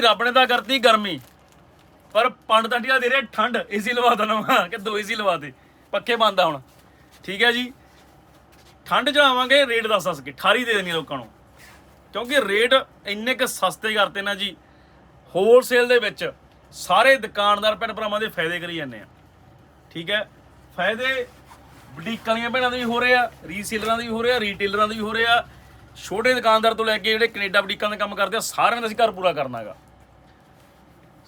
ਰੱਬ ਨੇ ਤਾਂ ਕਰਤੀ ਗਰਮੀ। ਪਰ ਪੰਡ ਟੰਡੀਆਂ ਦੇ ਰਿਹਾ, ਠੰਡ ਏਸੀ ਲਵਾ ਦੋ ਨਵਾਂ, ਕਿ ਦੋ ਏਸੀ ਲਵਾ ਦੇ। ਪੱਖੇ ਬੰਦ ਹੁਣ। ਠੀਕ ਹੈ ਜੀ। ਠੰਡ ਚ ਆਵਾਂਗੇ ਰੇਟ ਦੱਸ ਦੱਸ ਕੇ। ਠਾਰੀ ਦੇ ਦੇਣੀ ਲੋਕਾਂ ਨੂੰ। ਕਿਉਂਕਿ ਰੇਟ ਇੰਨੇ ਕ ਸਸਤੇ ਕਰਤੇ ਨਾ ਜੀ। ਹੋਲਸੇਲ ਦੇ ਵਿੱਚ ਸਾਰੇ ਦੁਕਾਨਦਾਰ ਭੈਣ ਭਰਾਵਾਂ ਦੇ ਫਾਇਦੇ ਕਰੀ ਜਾਂਦੇ ਆ। ਠੀਕ ਹੈ। ਫਾਇਦੇ ਬੁਟੀਕਾਂ ਵਾਲੀਆਂ ਭੈਣਾਂ ਦੇ ਵੀ ਹੋ ਰਹੇ ਆ ਰੀਸੇਲਰਾਂ ਦੇ ਵੀ ਹੋ ਰਹੇ ਆ ਰੀਟੇਲਰਾਂ ਦੇ ਵੀ ਹੋ ਰਹੇ ਆ। ਛੋਟੇ ਦੁਕਾਨਦਾਰ ਤੋਂ ਲੈ ਕੇ ਜਿਹੜੇ ਕੈਨੇਡਾ ਬੁਟੀਕਾਂ ਦਾ ਕੰਮ ਕਰਦੇ ਆ, ਸਾਰਿਆਂ ਦਾ ਅਸੀਂ ਘਰ ਪੂਰਾ ਕਰਨਾ ਹੈਗਾ।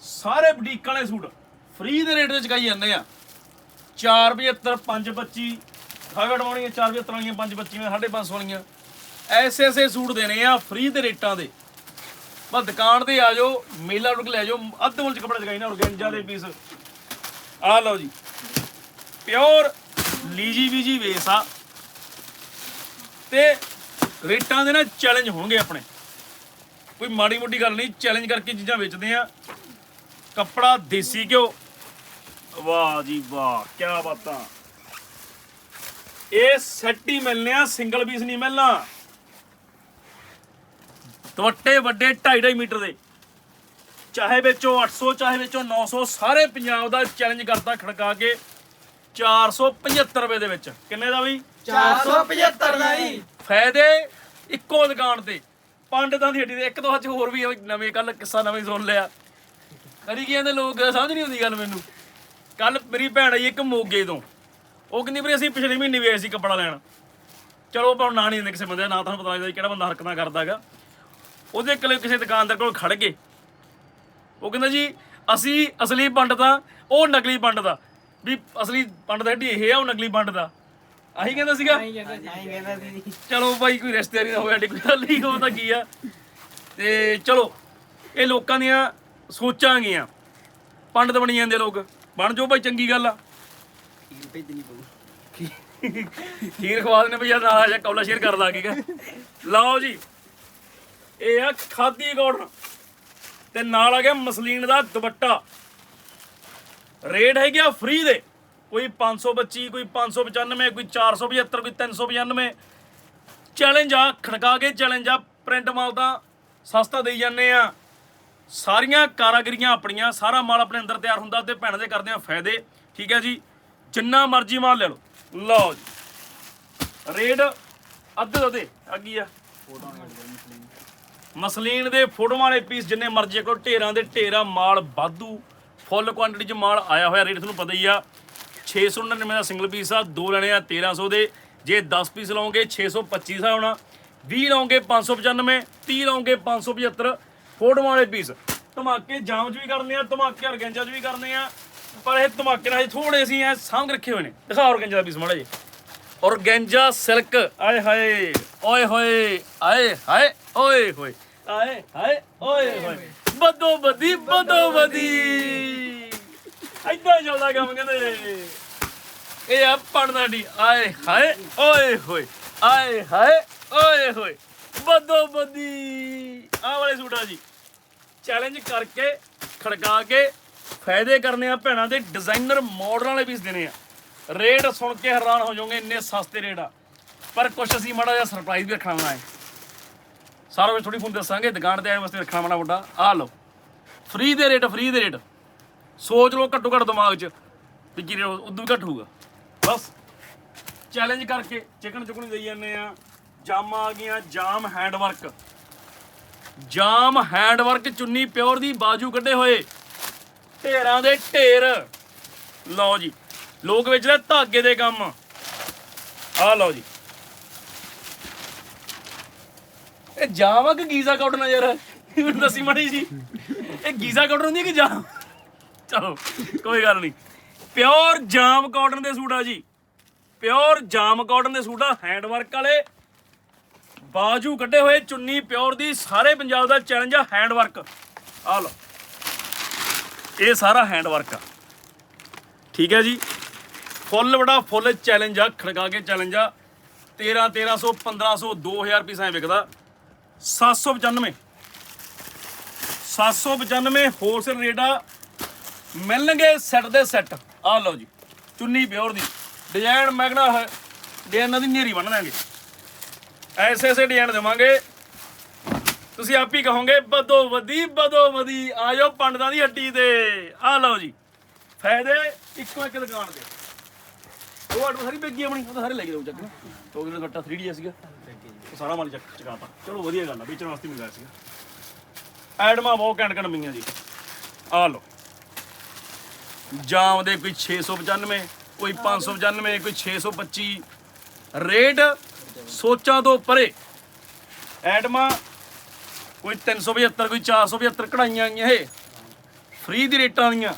ਸਾਰੇ ਬੁਟੀਕਾਂ ਵਾਲੇ ਸੂਟ ਫ੍ਰੀ ਦੇ ਰੇਟ ਤੇ ਚਕਾਈ ਜਾਂਦੇ ਆ। 475 525 ਖਾਗੜ ਵਾਲੀਆਂ 475 ਵਾਲੀਆਂ 525 550 ਵਾਲੀਆਂ। ਐਸੇ ਐਸੇ ਸੂਟ ਦੇਣੇ ਆ ਫ੍ਰੀ ਦੇ ਰੇਟਾਂ ਦੇ। ਬਸ ਦੁਕਾਨ ਤੇ ਆ ਜਾਓ, ਮੇਲਾ ਲੁਕ ਲੈ ਜਾਓ, ਅੱਧ ਮੁੱਲ ਚ ਕੱਪੜੇ ਚਕਾਈ ਨਾ ਔਰਗੈਂਜਾ ਦੇ ਪੀਸ ਆ ਲਓ ਜੀ। ਪਿਓਰ ਲੀਜੀ ਵੀਜੀ ਵੇਸ ਆ। ਤੇ ਰੇਟਾਂ ਦੇ ਨਾ ਚੈਲੰਜ ਹੋਣਗੇ ਆਪਣੇ। ਕੋਈ ਮਾੜੀ ਮੋਟੀ ਗੱਲ ਨਹੀਂ ਚੈਲੰਜ ਕਰਕੇ ਚੀਜ਼ਾਂ ਵੇਚਦੇ ਆ। ਕੱਪੜਾ ਦੇਸੀ ਘਿਓ। ਵਾਹ ਜੀ ਵਾਹ ਕੀ ਬਾਤਾਂ ਇਹ ਸੈੱਟ ਹੀ ਮਿਲਨੇ ਆ ਸਿੰਗਲ ਪੀਸ ਨਹੀਂ ਮਿਲਣਾ। ਦੁਪੱਟੇ ਵੱਡੇ 2.5 ਮੀਟਰ ਦੇ। ਚਾਹੇ ਵਿੱਚੋਂ 800 ਚਾਹੇ ਵਿੱਚੋਂ 900 ਸਾਰੇ ਪੰਜਾਬ ਦਾ ਚੈਲੰਜ ਕਰਤਾ ਖੜਕਾ ਕੇ। 475 ਰੁਪਏ ਦੇ ਵਿੱਚ। ਕਿੰਨੇ ਦਾ ਬਈ? 475 ਦਾ ਜੀ। ਫਾਇਦੇ ਇੱਕੋ ਦੁਕਾਨ ਤੇ। ਪੰਡਤਾਂ ਦੀ ਹੱਡੀ ਦੇ ਇੱਕ ਤੋਂ ਅੱਜ ਹੋਰ ਵੀ ਨਵੇਂ ਕੱਲ ਕਿੱਸਾ ਨਵੇਂ ਸੁਣ ਲਿਆ। ਕਰੀ ਕੀ ਕਹਿੰਦੇ ਲੋਕ? ਸਮਝ ਨਹੀਂ ਆਉਂਦੀ ਗੱਲ ਮੈਨੂੰ। ਕੱਲ ਮੇਰੀ ਭੈਣ ਆਈ ਇੱਕ ਮੋਗੇ ਤੋਂ। ਉਹ ਕਹਿੰਦੀ ਵੀ ਅਸੀਂ ਪਿਛਲੇ ਮਹੀਨੇ ਵੀ ਆਏ ਸੀ ਕੱਪੜਾ ਲੈਣ। ਚਲੋ ਪਰ ਨਾਂ ਨਹੀਂ ਦਿੰਦੇ ਕਿਸੇ ਬੰਦੇ ਦਾ ਨਾਂ ਤੁਹਾਨੂੰ ਪਤਾ ਲੱਗਦਾ ਕਿਹੜਾ ਬੰਦਾ ਹਰਕਤਾਂ ਕਰਦਾ ਹੈਗਾ। ਉਹਦੇ ਕੋਲੇ ਕਿਸੇ ਦੁਕਾਨਦਾਰ ਕੋਲ ਖੜ ਗਏ ਉਹ ਕਹਿੰਦਾ ਜੀ ਅਸੀਂ ਅਸਲੀ ਪੰਡਤ ਆ ਉਹ ਨਕਲੀ ਪੰਡਤ ਆ। ਵੀ ਅਸਲੀ ਪੰਡਤ ਹੱਡੀ ਇਹ ਆ ਉਹ ਨਕਲੀ ਪੰਡਤ ਆ। ਆਹੀ ਕਹਿੰਦਾ ਸੀਗਾ। ਨਹੀਂ ਕਹਿੰਦਾ ਸੀ। ਚਲੋ ਭਾਈ ਕੋਈ ਰਿਸ਼ਤੇਦਾਰੀ ਨਾ ਹੋਵੇ ਸਾਡੀ ਕੋਈ ਗੱਲ ਨਹੀਂ ਉਹ ਤਾਂ ਕੀ ਆ। ਤੇ ਚਲੋ ਇਹ ਲੋਕਾਂ ਦੀਆਂ ਸੋਚਾਂ ਗੀਆਂ ਪੰਡਤ ਬਣੀ ਜਾਂਦੇ ਲੋਕ। ਬਣ ਜੋ ਭਾਈ ਚੰਗੀ ਗੱਲ ਆ। ਭੇਜਣੀ ਪਊ। ਖੀਰ ਖਵਾ ਦੇਣੇ ਭਈਆ ਨਾਲ ਆ ਜਾ ਕੌਲਾ ਸ਼ੇਅਰ ਕਰ ਲਾ ਠੀਕ ਲਓ ਜੀ ਇਹ ਆ ਖਾਦੀ ਕਾਟਨ ਤੇ ਨਾਲ ਆ ਗਿਆ ਮਸਲੀਨ ਦਾ ਦੁਪੱਟਾ। ਰੇਟ ਹੈ ਗਿਆ ਫ੍ਰੀ ਦੇ। ਕੋਈ 525 ਕੋਈ 595 ਕੋਈ 475 ਕੋਈ 395 ਚੈਲੰਜ ਆ ਖੜਕਾ ਕੇ ਚੈਲੰਜ ਆ। ਪ੍ਰਿੰਟ ਮਾਲ ਤਾਂ ਸਸਤਾ ਦੇਈ ਜਾਂਦੇ ਆ। ਸਾਰੀਆਂ ਕਾਰਾਗਰੀਆਂ ਆਪਣੀਆਂ, ਸਾਰਾ ਮਾਲ ਆਪਣੇ ਅੰਦਰ ਤਿਆਰ ਹੁੰਦਾ ਤੇ ਭੈਣਾਂ ਦੇ ਕਰਦੇ ਆ ਫਾਇਦੇ। ਠੀਕ ਹੈ ਜੀ? ਜਿੰਨਾ ਮਰਜ਼ੀ ਮਾਲ ਲੈ ਲਓ। ਲਓ ਜੀ। ਰੇਟ ਅੱਧੇ ਅੱਧੇ ਅੱਗੀ ਆ? ਮਸਲੀਨ ਦੇ ਫੋਟੋਆਂ ਵਾਲੇ ਪੀਸ ਜਿੰਨੇ ਮਰਜ਼ੀ ਕੋ ਢੇਰਾਂ ਦੇ ਢੇਰਾ ਮਾਲ ਵਾਧੂ ਫੁੱਲ ਕੁਆਂਟੀਟੀ ਚ ਮਾਲ ਆਇਆ ਹੋਇਆ, ਰੇਟ ਤੁਹਾਨੂੰ ਪਤਾ ਹੀ ਆ। 699 ਦਾ ਸਿੰਗਲ ਪੀਸ ਆ, ਦੋ ਲੈਣੇ ਆ 1300 ਦੇ। ਜੇ 10 ਪੀਸ ਲਓਗੇ 625 ਦਾ ਹੋਣਾ। 20 ਲਓਗੇ 595 30 ਲਓਗੇ 575 ਫੋਟੋਆਂ ਵਾਲੇ ਪੀਸ ਧਮਾਕੇ ਜਾਮ ਚ ਵੀ ਕਰਨੇ ਆ ਧਮਾਕੇ ਅਰਗੈਂਜਾ ਚ ਵੀ ਕਰਨੇ ਆ ਪਰ ਇਹ ਧਮਾਕੇ ਨਾਲ ਥੋੜੇ ਅਸੀਂ ਐ ਸਾਂਭ ਰੱਖੇ ਹੋਏ ਨੇ। ਦਿਖਾ ਅਰਗੈਂਜਾ ਦਾ ਪੀਸ ਮਾੜਾ ਜੀ ਔਰਗੈਂਜਾ ਸਿਲਕ। ਆਏ ਹਾਏ। ਓਏ ਹੋਏ ਆਏ ਹਾਏ ਓਏ ਹੋਏ। ਆਏ ਹਾਏ ਓਏ ਹੋਏ। ਬਦੋ ਬਦੀ ਬਦੋ ਬਦੀ ਐਦਾਂ ਚੱਲਦਾ ਕੰਮ ਕਹਿੰਦੇ। ਇਹ ਆ ਪੜਨਾ ਦੀ ਆਏ ਹਾਏ ਓਏ ਹੋਏ ਆਏ ਹਾਏ ਓਏ ਹੋਏ। ਬਦੋ ਬਦੀ ਆਹ ਵਾਲੇ ਸੂਟਾ ਜੀ। ਚੈਲੰਜ ਕਰਕੇ, ਖੜਕਾ ਕੇ, ਫਾਇਦੇ ਕਰਨੇ ਆ ਭੈਣਾਂ ਦੇ ਡਿਜ਼ਾਈਨਰ ਮਾਡਲ ਵਾਲੇ ਪੀਸ ਦੇਣੇ ਆ। ਰੇਟ ਸੁਣ ਕੇ ਹੈਰਾਨ ਹੋ ਜਾਓਗੇ, ਇੰਨੇ ਸਸਤੇ ਰੇਟ ਆ। ਪਰ ਕੁਛ ਅਸੀਂ ਮਾੜਾ ਜਿਹਾ ਸਰਪ੍ਰਾਈਜ਼ ਵੀ ਰੱਖਣਾ ਹੋਣਾ ਹੈ। ਸਾਰਾ ਕੁਝ ਥੋੜੀ ਫੋਨ ਦੱਸਾਂਗੇ, ਦੁਕਾਨ ਤੇ ਆਏ ਵਾਸਤੇ ਰੱਖਣਾ ਮਾੜਾ ਵੱਡਾ ਆ ਲਓ ਫ੍ਰੀ ਦੇ ਰੇਟ ਫ੍ਰੀ ਦੇ ਰੇਟ ਸੋਚ ਲਓ ਘੱਟੋ ਘੱਟ ਦਿਮਾਗ 'ਚ ਵੀ ਕੀ ਰੇਟ ਉਦੋਂ ਵੀ ਘੱਟ ਹੋਊਗਾ। ਬਸ ਚੈਲੰਜ ਕਰਕੇ ਚਿਕਨ ਚੁਕਣ ਦੇਈ ਜਾਂਦੇ ਆ। ਜਾਮਾਂ ਆ ਗਈਆਂ, ਜਾਮ ਹੈਂਡਵਰਕ। ਜਾਮ ਹੈਂਡਵਰਕ ਚੁੰਨੀ ਪਿਓਰ ਦੀ ਬਾਜੂ ਕੱਢੇ ਹੋਏ। ਢੇਰਾਂ ਦੇ ਢੇਰ। ਲਓ ਜੀ, ਲੋਕ ਵੇਚਦੇ ਧਾਗੇ ਦੇ ਕੰਮ। ਆ ਲਓ ਜੀ। ਇਹ ਜਾਮ ਆ ਕਿ ਗੀਜ਼ਾ ਕਾਟਨ ਆ ਯਾਰ? ਮੈਨੂੰ ਦੱਸੀ ਮੜੀ ਜੀ। ਇਹ ਗੀਜ਼ਾ ਕਾਟਨ ਹੁੰਦੀ ਹੈ ਕਿ ਜਾਮ? ਚਲੋ, ਕੋਈ ਗੱਲ ਨਹੀਂ। ਪਿਓਰ ਜਾਮ ਕਾਟਨ ਦੇ ਸੂਟ ਆ ਜੀ। ਪਿਓਰ ਜਾਮ ਕਾਟਨ ਦੇ ਸੂਟ ਆ ਹੈਂਡ ਵਰਕ ਵਾਲੇ। ਬਾਜੂ ਕੱਢੇ ਹੋਏ ਚੁੰਨੀ ਪਿਓਰ ਦੀ ਸਾਰੇ ਪੰਜਾਬ ਦਾ ਚੈਲੰਜ ਆ ਹੈਂਡ ਵਰਕ ਆ ਲਓ। ਇਹ ਸਾਰਾ ਹੈਂਡ ਵਰਕ ਆ। ਠੀਕ ਹੈ ਜੀ? ਫੁੱਲ ਬੜਾ ਫੁੱਲ ਚੈਲੰਜ ਆ, ਖੜਕਾ ਕੇ ਚੈਲੰਜ ਆ। 13 1300 1500 2000 ਪੀਸ ਐ ਵਿਕਦਾ। 795 795 ਹੋਲਸੇਲ ਰੇਟ ਆ। ਮਿਲਣਗੇ ਸੈੱਟ ਦੇ ਸੈੱਟ ਆ ਲਓ ਜੀ। ਚੁੰਨੀ ਪਿਓਰ ਦੀ। ਡਿਜ਼ਾਈਨ ਮੈਗਨਾ ਹੈ। ਡਿਜ਼ਾਈਨਾਂ ਦੀ ਨੇਰੀ ਬਣ ਦਾਂਗੇ ਐਸੇ ਐਸੇ ਡਿਜ਼ਾਈਨ ਦੇਵਾਂਗੇ। ਤੁਸੀਂ ਆਪ ਹੀ ਕਹੋਗੇ, ਬਦੋ ਵਧੀ ਬਦੋ ਵਧੀ ਆ ਜਾਓ ਪੰਡਤਾਂ ਦੀ ਹੱਟੀ ਤੇ। ਆ ਲਓ ਜੀ, ਫਾਇਦੇ ਇੱਕੋ ਇੱਕ ਦੁਕਾਨ ਦੇ। ਉਹ ਆਟੋ ਸਾਰੀ ਬੈਗੀ ਆਪਣੀ, ਉਹ ਤਾਂ ਸਾਰੇ ਲੈ ਕੇ ਜਾਓ ਚੱਕ। ਨਾ ਉਹ ਜਿਹੜਾ 3D ਸੀਗਾ, ਉਹ ਸਾਰਾ ਮਾਲ ਚੱਕ ਚਕਾਤਾ। ਚਲੋ ਵਧੀਆ ਗੱਲ ਆ, ਵੇਚਣ ਵਾਸਤੇ ਮਿਲਿਆ ਸੀਗਾ। ਐਡਮਾ ਬਹੁਤ ਘੈਂਟ ਘੈਂਟ ਪਈਆਂ ਜੀ। ਆ ਲਓ। ਜਾਮ ਦੇ ਕੋਈ 695 ਕੋਈ 595 ਕੋਈ 625 ਰੇਟ ਸੋਚਾਂ ਤੋਂ ਪਰੇ। ਐਟਮਾਂ ਕੋਈ 375 ਕੋਈ 475 ਕਢਾਈਆਂ ਆਈਆਂ ਇਹ। ਫ੍ਰੀ ਦੀ ਰੇਟਾਂ ਦੀਆਂ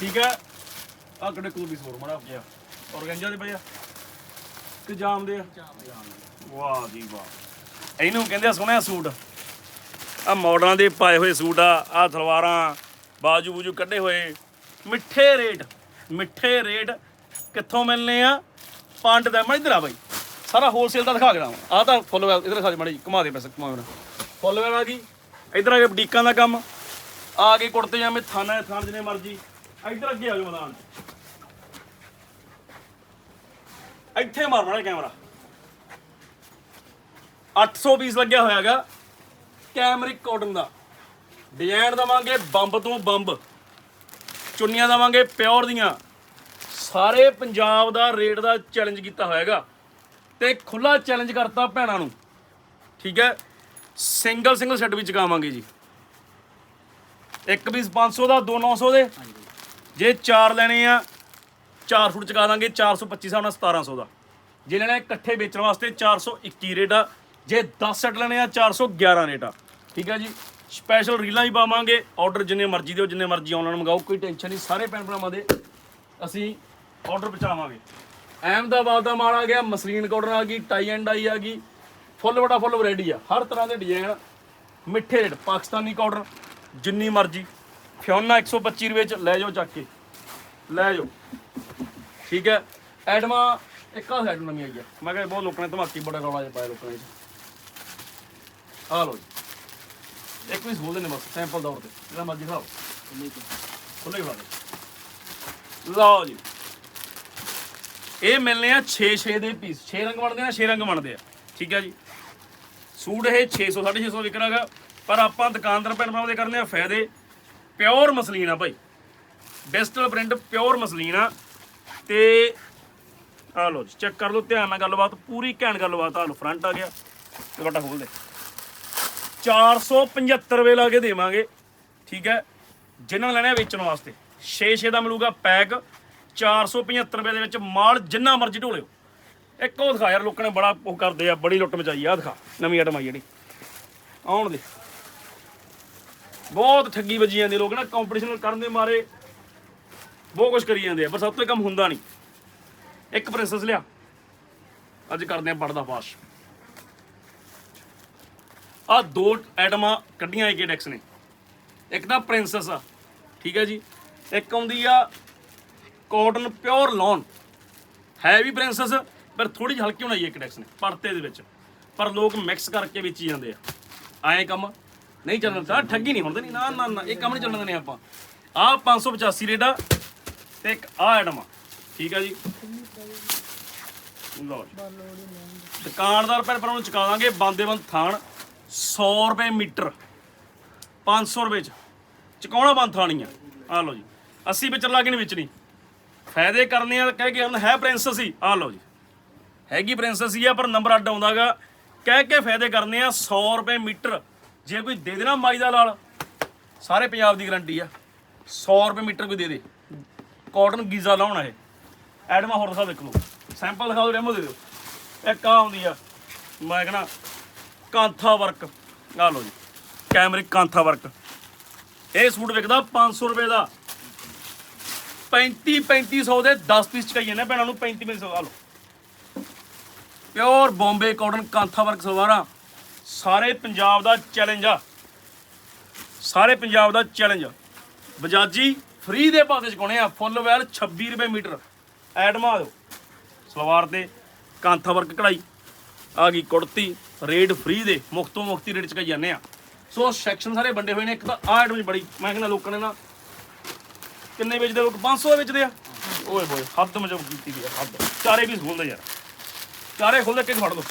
ਠੀਕ ਹੈ। ਆ ਕਿਹੜੇ ਕੋਲ ਵੀ ਸੋਰ ਮੜਾ ਪਿਆ ਔਰਗੰਜਾ ਦੇ ਪਿਆ ਕਿ ਜਾਮ ਦੇ ਆ? ਵਾਹ ਜੀ ਵਾਹ। ਇਹਨੂੰ ਕਹਿੰਦੇ ਆ ਸੋਹਣਾ ਸੂਟ। ਆ ਮਾਡਲਾਂ ਦੇ ਪਾਏ ਹੋਏ ਸੂਟ ਆ। ਆ ਸਲਵਾਰਾਂ ਬਾਜੂ ਬੂਜੂ ਕੱਢੇ ਹੋਏ। ਮਿੱਠੇ ਰੇਟ। ਮਿੱਠੇ ਰੇਟ ਕਿੱਥੋਂ ਮਿਲਨੇ ਆ? ਪੰਡ ਦਾ ਮੈਂ ਇਧਰ ਆ ਬਾਈ। ਸਾਰਾ ਹੋਲਸੇਲ ਦਾ ਦਿਖਾ ਕੇ ਆ ਤਾਂ ਫੁੱਲ ਵੈਲ ਇਧਰ ਦੇ ਮਾੜੀ ਘੁਮਾ ਦੇ ਪੈਸੇ ਘੁਮਾ ਮੇਰਾ ਫੁੱਲ ਵੈਲ ਆ ਗਈ ਇਧਰ ਆ ਗਿਆ ਬੁਟੀਕਾਂ ਦਾ ਕੰਮ। ਆ ਗਏ ਕੁੜਤੇ ਜਾਮੇ ਥਾਣਾ ਥਾਣ ਜਿੰਨੇ ਮਰਜ਼ੀ। ਇਧਰ ਅੱਗੇ ਆ ਜਾਓ ਮੈਦਾਨ। ਇੱਥੇ ਮਾਰਨਾ ਹੈ ਕੈਮਰਾ। 800 ਪੀਸ ਲੱਗਿਆ ਹੋਇਆਗਾ ਕੈਮਰਿਕ ਕਾਟਨ ਦਾ। ਡਿਜ਼ਾਈਨ ਦਵਾਂਗੇ ਬੰਬ ਤੋਂ ਬੰਬ। ਚੁੰਨੀਆਂ ਦਵਾਂਗੇ ਪਿਓਰ ਦੀਆਂ। ਸਾਰੇ ਪੰਜਾਬ ਦਾ ਰੇਟ ਦਾ ਚੈਲੰਜ ਕੀਤਾ ਹੋਇਆਗਾ। ਤੇ ਖੁੱਲਾ ਚੈਲੰਜ ਕਰਤਾ ਭੈਣਾਂ ਨੂੰ। ਠੀਕ ਹੈ? ਸਿੰਗਲ ਸਿੰਗਲ ਸੈੱਟ ਵੀ ਚਕਾਵਾਂਗੇ ਜੀ। ਇੱਕ ਪੀਸ 500 ਦਾ, ਦੋ 900 ਦੇ। ਜੇ ਚਾਰ ਲੈਣੇ ਆ, ਚਾਰ ਸੂਟ ਚਕਾ ਦਾਂਗੇ 425 ਹਿਸਾਬ ਨਾਲ 1700 ਦਾ। ਜੇ ਲੈਣਾ ਇਕੱਠੇ ਵੇਚਣ ਵਾਸਤੇ 421 ਰੇਟ ਆ। ਜੇ 10 ਸੈੱਟ ਲੈਣੇ ਆ 411 ਰੇਟ ਆ। ਠੀਕ ਹੈ ਜੀ? ਸਪੈਸ਼ਲ ਰੀਲਾਂ ਹੀ ਪਾਵਾਂਗੇ। ਆਰਡਰ ਜਿੰਨੇ ਮਰਜ਼ੀ ਦਿਓ, ਜਿੰਨੇ ਮਰਜ਼ੀ ਆਨਲਾਈਨ ਮੰਗਾਓ, ਕੋਈ ਟੈਨਸ਼ਨ ਨਹੀਂ। ਸਾਰੇ ਭੈਣ ਭਰਾਵਾਂ ਦੇ ਅਸੀਂ ਆਰਡਰ ਪਹੁੰਚਾਵਾਂਗੇ। ਅਹਿਮਦਾਬਾਦ ਦਾ ਮਾਲ ਆ ਗਿਆ ਮਸਲੀਨ ਕਾਟਨ ਆ ਗਈ ਟਾਈ ਐਂਡ ਆਈ ਆ ਗਈ। ਫੁੱਲ ਬੜਾ ਫੁੱਲ ਵੈਰਾਈਟੀ ਆ। ਹਰ ਤਰ੍ਹਾਂ ਦੇ ਡਿਜ਼ਾਈਨ ਮਿੱਠੇ ਰੇਟ ਪਾਕਿਸਤਾਨੀ ਕਾਟਨ ਜਿੰਨੀ ਮਰਜ਼ੀ। ਫਿਓਨਾ 125 ਰੁਪਏ ਚ ਲੈ ਜਾਓ ਚੱਕ ਕੇ। ਲੈ ਜਾਓ। ਠੀਕ ਹੈ। ਐਡਮਾ ਇੱਕ ਆ ਸਾਈਡ ਨਵੀਂ ਆਈ ਆ। ਮੈਂ ਕਿਹਾ ਬਹੁਤ ਲੋਕਾਂ ਨੇ ਧਮਾਕੀ ਬੜਾ ਰੌਲਾ ਜਿਹਾ ਪਾਇਆ ਲੋਕਾਂ ਨੇ। ਆ ਲਓ ਜੀ। ਇੱਕ ਪੀਸ ਬੋਲਦੇ ਨੇ ਬਸ ਸੈਂਪਲ ਦੌਰ ਤੇ। ਜਿਹੜਾ ਮਰਜ਼ੀ ਖਾਓ ਖੁੱਲੇ ਬਣਾ ਦੇ ਲਓ ਜੀ। ਇਹ ਮਿਲਨੇ ਆ 6 6 ਦੇ ਪੀਸ 6 ਰੰਗ ਬਣਦੇ ਆ 6 ਰੰਗ ਬਣਦੇ ਆ। ਠੀਕ ਹੈ ਜੀ? ਸੂਟ ਇਹ 600 650 ਵਿਕਣਾਗਾ। ਪਰ ਆਪਾਂ ਦੁਕਾਨਦਾਰ ਭੈਣ ਭਰਾਵਾਂ ਦੇ ਕਰਨੇ ਆ ਫਾਇਦੇ। ਪਿਓਰ ਮਸਲੀਨ ਆ ਭਾਈ ਡਿਜੀਟਲ ਪ੍ਰਿੰਟ ਪਿਓਰ ਮਸਲੀਨ ਆ। ਤੇ ਆ ਲਓ ਜੀ ਚੈੱਕ ਕਰ ਲਓ, ਧਿਆਨ ਨਾਲ ਗੱਲਬਾਤ, ਪੂਰੀ ਘੈਂਟ ਗੱਲਬਾਤ ਆ। ਲਓ ਫਰੰਟ ਆ ਗਿਆ। ਦੁਪੱਟਾ ਖੋਲ ਦੇ। 475 ਰੁਪਏ ਲਾ ਕੇ ਦੇਵਾਂਗੇ। ਠੀਕ ਹੈ ਜਿਨ੍ਹਾਂ ਨੇ ਲੈਣਾ ਹੈ ਵੇਚਣ ਵਾਸਤੇ। 6-6 ਦਾ ਮਿਲੂਗਾ ਪੈਕ। 475 ਰੁਪਏ ਦੇ ਵਿੱਚ ਮਾਲ ਜਿੰਨਾ ਮਰਜ਼ੀ ਢੋਲਿਓ। ਇੱਕ ਉਹ ਦਿਖਾ ਯਾਰ, ਲੋਕਾਂ ਨੇ ਬੜਾ ਉਹ ਕਰਦੇ ਆ, ਬੜੀ ਲੁੱਟ ਮਚਾਈ ਆ, ਆਹ ਦਿਖਾ, ਨਵੀਂ ਆਈਟਮ ਆਈ ਜਿਹੜੀ। ਆਉਣ ਦੇ। ਬਹੁਤ ਠੱਗੀ ਵੱਜੀ ਜਾਂਦੀ ਲੋਕ ਨਾ ਕੰਪੀਟੀਸ਼ਨ ਕਰਨ ਦੇ ਮਾਰੇ ਬਹੁਤ ਕੁਝ ਕਰੀ ਜਾਂਦੇ ਆ, ਪਰ ਸਭ ਤੋਂ ਕੰਮ ਹੁੰਦਾ ਨਹੀਂ। ਇੱਕ ਪ੍ਰਿੰਸੈਸ ਲਿਆ। ਅੱਜ ਕਰਦੇ ਆ ਪੜਦਾ ਫਾਸ਼ ਆ ਦੋ ਆਈਟਮਾਂ ਕੱਢੀਆਂ ਏਕੇ ਡੈਕਸ ਨੇ। ਇੱਕ ਤਾਂ ਪ੍ਰਿੰਸੈਸ ਆ, ਠੀਕ ਹੈ ਜੀ। ਇੱਕ ਆਉਂਦੀ ਆ ਕਾਟਨ ਪਿਓਰ ਲੌਨ। ਹੈ ਵੀ ਪ੍ਰਿੰਸੈਸ ਪਰ ਥੋੜੀ ਜਿਹੀ ਹਲਕੀ ਬਣਾਈ ਏਕੇ ਡੈਕਸ ਨੇ, ਪਰਤੇ ਦੇ ਵਿੱਚ। ਪਰ ਲੋਕ ਮਿਕਸ ਕਰਕੇ ਵੇਚੀ ਜਾਂਦੇ ਆ। ਐਂ ਕੰਮ ਨਹੀਂ ਚੱਲਣ ਤਾਂ ਠੱਗੀ ਨਹੀਂ ਹੁੰਦੀ ਨਹੀਂ ਨਾ ਨਾ ਨਾ, ਇਹ ਕੰਮ ਨਹੀਂ ਚੱਲਣ ਦੇਣੇ ਆਪਾਂ। ਆ 585 ਰੇਟ ਆ, ਤੇ ਇੱਕ ਆ ਆਈਟਮ ਆ। ਠੀਕ ਆ ਜੀ? ਲਓ ਦੁਕਾਨਦਾਰ ਭੈਣ ਭਰਾਵਾਂ ਨੂੰ ਚੁਕਾ ਦਾਂਗੇ ਬੰਦੇ ਬੰਦ ਥਾਣ 100 ਰੁਪਏ ਮੀਟਰ। 500 ਰੁਪਏ ਚ। ਚੁਕਾਉਣਾ ਬੰਦ ਥਾਣੀ ਆ ਆ ਲਓ ਜੀ। 80 ਵਿੱਚ ਲਾ ਕੇ ਨਹੀਂ ਵੇਚਣੀ। ਫਾਇਦੇ ਕਰਨੇ ਆ ਕਹਿ ਕੇ ਹਨ ਹੈ ਪ੍ਰਿੰਸ ਸੀ ਆ ਲਓ ਜੀ। ਹੈਗੀ ਪ੍ਰਿੰਸ ਸੀ ਆ, ਪਰ ਨੰਬਰ ਅੱਡ ਆਉਂਦਾਗਾ। ਕਹਿ ਕੇ ਫਾਇਦੇ ਕਰਨੇ ਆ 100 ਰੁਪਏ ਮੀਟਰ। ਜੇ ਕੋਈ ਦੇ ਦੇਣਾ ਮਾਈ ਦਾ ਲਾਲ, ਸਾਰੇ ਪੰਜਾਬ ਦੀ ਗਰੰਟੀ ਆ। 100 ਰੁਪਏ ਮੀਟਰ ਕੋਈ ਦੇ ਦੇ। ਕਾਟਨ ਗੀਜ਼ਾ ਲਾਉਣਾ ਇਹ। ਐਡਮਾ ਹੋਰ ਦਿਖਾ ਦੇਖ ਲਓ। ਸੈਂਪਲ ਦਿਖਾ ਦਿਓ, ਡੈਮੋ ਦੇ ਦਿਓ। ਇੱਕ ਆ ਆਉਂਦੀ ਆ। ਮੈਂ ਕਹਣਾ ਕਾਂਥਾ ਵਰਕ। ਆ ਲਓ ਜੀ। Cambric kantha work. ਇਹ ਸੂਟ ਵਿਕਦਾ 500 ਰੁਪਏ ਦਾ। 35 3500 ਦੇ 10 ਪੀਸ ਚਕਾਈਏ ਨੇ ਭੈਣਾਂ ਨੂੰ 35 3500 ਆ ਲਓ। Pure Bombay cotton kantha work ਸਲਵਾਰਾਂ, ਸਾਰੇ ਪੰਜਾਬ ਦਾ ਚੈਲੰਜ ਆ। ਸਾਰੇ ਪੰਜਾਬ ਦਾ ਚੈਲੰਜ ਬਜਾਜੀ ਫ੍ਰੀ ਦੇ ਪਾਸੇ ਤੇ ਚੁਕਾਉਣੇ ਆ ਫੁੱਲ ਵੈਲ 26 ਰੁਪਏ ਮੀਟਰ। ਐਡਮਾ ਦਿਓ। ਸਲਵਾਰ ਤੇ ਕਾਂਥਾ ਵਰਕ ਕਢਾਈ। ਆ ਗਈ ਕੁੜਤੀ, ਰੇਟ ਫ੍ਰੀ ਦੇ ਮੁਫਤੋਂ ਮੁਫਤੀ ਰੇਟ ਚ ਕਹੀ ਜਾਂਦੇ ਆ। ਸੋ ਸੈਕਸ਼ਨ ਸਾਰੇ ਵੰਡੇ ਹੋਏ ਨੇ, ਇੱਕ ਤਾਂ ਆਹ ਆਈਟਮ ਬੜੀ, ਮੈਂ ਕਹਿੰਦਾ ਲੋਕਾਂ ਨੇ ਨਾ ਕਿੰਨੇ ਵੇਚਦੇ ਲੋਕ? 500 ਦੇ ਵੇਚਦੇ ਆ। ਓਏ ਹੋਏ ਹੱਦ ਮਜਬ ਕੀਤੀ ਆ ਹੱਦ। ਚਾਰੇ ਵੀ ਖੋਲਦੇ ਯਾਰ। ਚਾਰੇ ਖੋਲਦੇ ਕਿ ਫੜ ਦੋ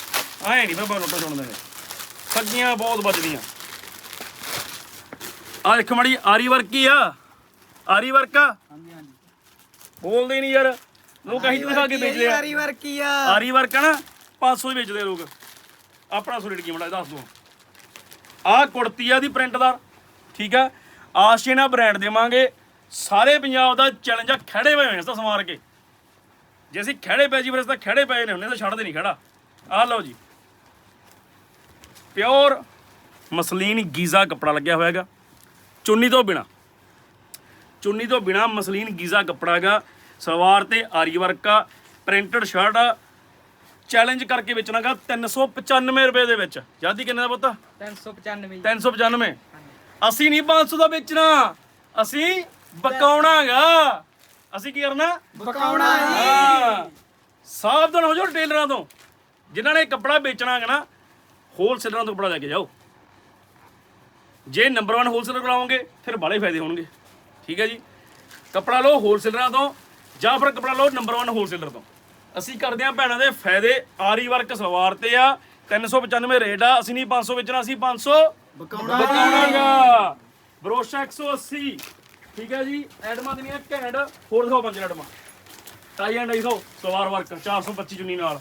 ਐ ਨਹੀਂ ਬਾਬਾ ਲੁੱਟੋ ਚੁਣਦੇ ਨੇ ਠੱਗੀਆਂ ਬਹੁਤ ਵੱਜਦੀਆਂ ਆ ਦੇਖ ਮੜੀ ਆਰੀ ਵਰਕ ਹੀ ਆ। ਆਰੀ ਵਰਕ ਆ। ਹਾਂਜੀ ਹਾਂਜੀ। ਬੋਲਦੇ ਨਹੀਂ ਯਾਰ। ਲੋਕ ਕਹੀਂ ਦਿਖਾ ਕੇ ਵੇਚਦੇ ਆ। ਵਾਰੀ ਵਾਰ ਕੀ ਆ। ਆਰੀ ਵਰਕ ਆ ਨਾ 500 ਹੀ ਵੇਚਦੇ ਆ ਲੋਕ। ਆਪਣਾ ਸੋ ਰੇਟ ਕੀ ਮੜਾ ਦੱਸ ਦੋ ਆਹ ਕੁੜਤੀ ਆ ਦੀ ਪ੍ਰਿੰਟ ਦਾ ਠੀਕ ਆ। ਆਸ਼ੀਨਾ ਬ੍ਰਾਂਡ ਦੇਵਾਂਗੇ। ਸਾਰੇ ਪੰਜਾਬ ਦਾ ਚੈਲੰਜ ਆ ਖੜੇ ਪਏ ਹੋਏ ਇਸ ਤਾਂ ਸਮਾਰ ਕੇ। ਜੇ ਅਸੀਂ ਖੜੇ ਪੈ ਜੀ ਫਿਰ ਇਸ ਤਾਂ ਖੜੇ ਪਏ ਨੇ ਹੁੰਨੇ ਤਾਂ ਛੱਡਦੇ ਨਹੀਂ ਖੜਾ ਆਹ ਲਓ ਜੀ। ਪਿਓਰ ਮਸਲੀਨ ਗੀਜ਼ਾ ਕੱਪੜਾ ਲੱਗਿਆ ਹੋਇਆ ਹੈਗਾ। ਚੁੰਨੀ ਤੋਂ ਬਿਨਾ। ਚੁੰਨੀ ਤੋਂ ਬਿਨਾ ਮਸਲੀਨ ਗੀਜ਼ਾ ਕੱਪੜਾ ਹੈਗਾ। ਸਲਵਾਰ ਤੇ ਆਰੀ ਵਰਕ ਆ ਪ੍ਰਿੰਟਡ ਸ਼ਰਟ ਆ। ਚੈਲੰਜ ਕਰਕੇ ਵੇਚਣਾਗਾ 395 ਰੁਪਏ ਦੇ ਵਿੱਚ। ਜਾਦੀ ਕਿੰਨੇ ਦਾ ਪੁੱਤ? 395 395 ਅਸੀਂ ਨਹੀਂ 500 ਦਾ ਵੇਚਣਾ। ਅਸੀਂ ਬਕਾਉਣਾਗਾ। ਅਸੀਂ ਕੀ ਕਰਨਾ? ਬਕਾਉਣਾ ਹਾਂ। ਸਾਵਧਾਨ ਹੋ ਜਾਓ ਟੇਲਰਾਂ ਤੋਂ। ਜਿਨ੍ਹਾਂ ਨੇ ਕੱਪੜਾ ਵੇਚਣਾ ਹੈਗਾ ਨਾ ਹੋਲਸੇਲਰਾਂ ਤੋਂ ਕੱਪੜਾ ਲੈ ਕੇ ਜਾਓ। ਜੇ ਨੰਬਰ 1 ਹੋਲਸੇਲਰ ਕਰਾਓਗੇ ਫਿਰ ਬਾਲੇ ਫਾਇਦੇ ਹੋਣਗੇ। ਠੀਕ ਹੈ ਜੀ? ਕੱਪੜਾ ਲਓ ਹੋਲਸੇਲਰਾਂ ਤੋਂ ਜਾਂ ਫਿਰ ਕੱਪੜਾ ਲਓ ਨੰਬਰ 1 ਹੋਲਸੇਲਰ ਤੋਂ। ਅਸੀਂ ਕਰਦੇ ਹਾਂ ਭੈਣਾਂ ਦੇ ਫਾਇਦੇ। ਆਰੀ ਵਰਕ ਸਲਵਾਰ ਤੇ ਆ 395 ਰੇਟ ਆ। ਅਸੀਂ ਨਹੀਂ 500 ਵੇਚਣਾ ਅਸੀਂ 500 ਬਕਾਉਣਾ ਬਕਾਉਣਾਗਾ। ਬਰੋਸ਼ਾ 180 ਠੀਕ ਹੈ ਜੀ ਐਡਮਾਂ ਦੀਆਂ ਘੈਂਟ, ਹੋਰ ਦਿਖਾਓ ਪੰਜ ਐਡਮਾਂ ਟਾਈ ਐਂਡ ਦਿਖਾਓ, ਸਲਵਾਰ ਵਰਕ 425 ਚੁੰਨੀ ਨਾਲ।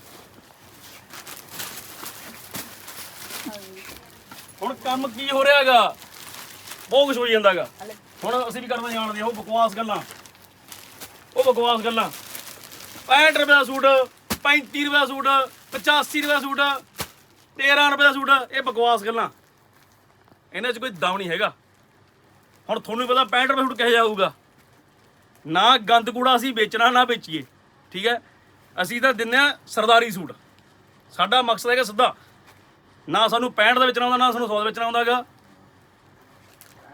ਹੁਣ ਕੰਮ ਕੀ ਹੋ ਰਿਹਾ ਹੈਗਾ? ਬਹੁਤ ਕੁਝ ਹੋਈ ਜਾਂਦਾਗਾ ਹੁਣ ਅਸੀਂ ਵੀ ਕਰਨਾ ਜਾਣਦੇ ਹਾਂ, ਉਹ ਬਕਵਾਸ ਗੱਲਾਂ। ਉਹ ਬਕਵਾਸ ਗੱਲਾਂ। 65 ਰੁਪਏ ਦਾ ਸੂਟ 35 ਰੁਪਏ ਦਾ ਸੂਟ 85 ਰੁਪਏ ਦਾ ਸੂਟ 13 ਰੁਪਏ ਦਾ ਸੂਟ, ਇਹ ਬਕਵਾਸ ਗੱਲਾਂ। ਇਹਨਾਂ 'ਚ ਕੋਈ ਦਮ ਨਹੀਂ ਹੈਗਾ। ਹੁਣ ਤੁਹਾਨੂੰ ਪਤਾ 65 ਰੁਪਏ ਸੂਟ ਕਿਹੋ ਜਿਹਾ ਆਊਗਾ। ਨਾ ਗੰਦ ਕੂੜਾ ਅਸੀਂ ਵੇਚਣਾ, ਨਾ ਵੇਚੀਏ, ਠੀਕ ਹੈ? ਅਸੀਂ ਤਾਂ ਦਿੰਨੇ ਆ ਸਰਦਾਰੀ ਸੂਟ। ਸਾਡਾ ਮਕਸਦ ਹੈਗਾ ਸਿੱਧਾ। ਨਾ ਸਾਨੂੰ 65 ਦਾ ਵੇਚਣਾ ਆਉਂਦਾ, ਨਾ ਸਾਨੂੰ 100 ਦਾ ਵੇਚਣਾ ਆਉਂਦਾ ਹੈਗਾ।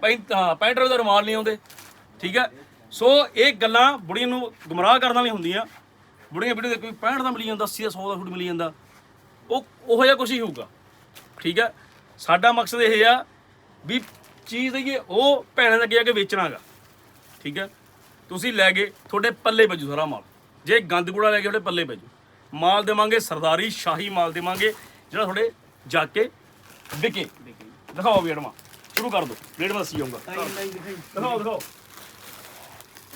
65 ਹਾਂ 65 ਰੁਪਏ ਦਾ ਰੁਮਾਲ ਨਹੀਂ ਆਉਂਦੇ, ਠੀਕ ਹੈ? ਸੋ ਇਹ ਗੱਲਾਂ ਬੁੜੀਆਂ ਨੂੰ ਗੁੰਮਰਾਹ ਕਰਨ ਵਾਲੀਆਂ ਹੁੰਦੀਆਂ। ਬੁੜੀਆਂ ਵੀਡੀਓ ਦੇ ਕੋਈ 65 ਦਾ ਮਿਲੀ ਜਾਂਦਾ 80 ਦਾ 100 ਦਾ ਸੂਟ ਮਿਲੀ ਜਾਂਦਾ। ਉਹ, ਉਹੋ ਜਿਹਾ ਕੁਝ ਹੀ ਹੋਊਗਾ, ਠੀਕ ਹੈ? ਸਾਡਾ ਮਕਸਦ ਇਹ ਆ ਵੀ ਚੀਜ਼ ਦਈਏ ਉਹ ਭੈਣਾਂ ਦੇ ਅੱਗੇ ਆ ਕੇ ਵੇਚਣਾਗਾ ਠੀਕ ਹੈ? ਤੁਸੀਂ ਲੈ ਗਏ ਤੁਹਾਡੇ ਪੱਲੇ ਪਜੂ ਸਾਰਾ ਮਾਲ। ਜੇ ਗੰਦ ਕੂੜਾ ਲੈ ਕੇ ਤੁਹਾਡੇ ਪੱਲੇ ਪਜੂ ਮਾਲ ਦੇਵਾਂਗੇ ਸਰਦਾਰੀ ਸ਼ਾਹੀ ਮਾਲ ਦੇਵਾਂਗੇ ਜਿਹੜਾ ਤੁਹਾਡੇ ਜਾ ਕੇ ਵਿਕੇ। ਦਿਖਾਓ ਵੀ ਅੜਮਾ। ਸ਼ੁਰੂ ਕਰ ਦਿਓ ਰੇਟ ਦੱਸੀ ਜਾਊਗਾ ਦਿਖਾਓ ਦਿਖਾਓ।